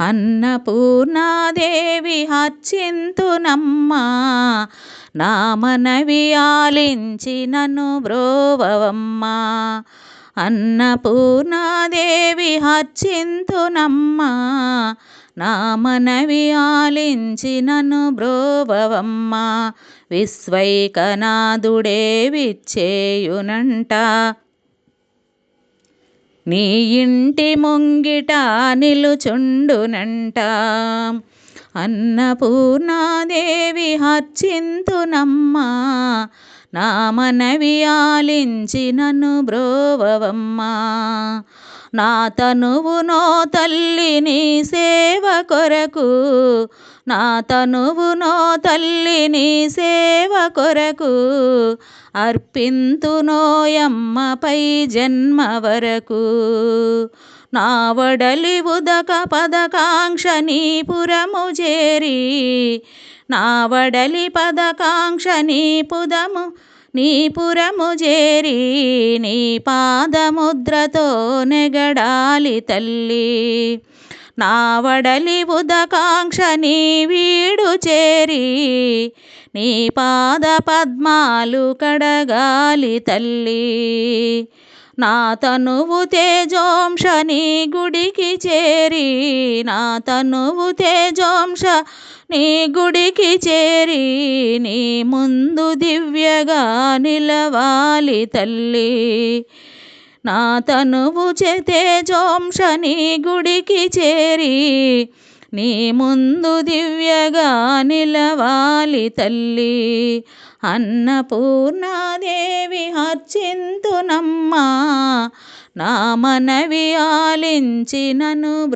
అన్నపూర్ణాదేవి హచ్చింతునమ్మా నా మనవి ఆలించి నన్ను బ్రోవమ్మా అన్నపూర్ణాదేవి హచ్చింతునమ్మా నా మనవి ఆలించి నన్ను బ్రోవమ్మా విశ్వైకనాథుడే విచ్చేయునంట. నీ ఇంటి ముంగిట నిలుచుండునంట. అన్నపూర్ణాదేవి హర్చింతునమ్మా నా మనవి ఆలించి నన్ను బ్రోవమ్మా నా తనువు నో తల్లి నీ సేవ కొరకు నా తనువు నో తల్లి నీ సేవ కొరకు అర్పింతునోయమ్మపై జన్మ వరకు. నా వడలి ఉదక పదకాంక్ష నీ పురము చేరి నా వడలి పదకాంక్ష నీ పుదము నీ పురము చేరి నీ పాదముద్రతో నెగడాలి తల్లి. నా వడలి ఉదకాంక్ష నీ వీడు చేరి నీ పాద పద్మాలు కడగాలి తల్లి. నా తనువు తేజోంశ నీ గుడికి చేరి నా తనువు తేజోంశ నీ గుడికి చేరి నీ ముందు దివ్యగా నిలవాలి తల్లి. నా తనువు తేజోంశ గుడికి చేరి నీ ముందు దివ్యగా నిలవాలి తల్లి. అన్నపూర్ణాదేవి హర్చింతునమ్మా నా మనవి ఆలించి నన్ను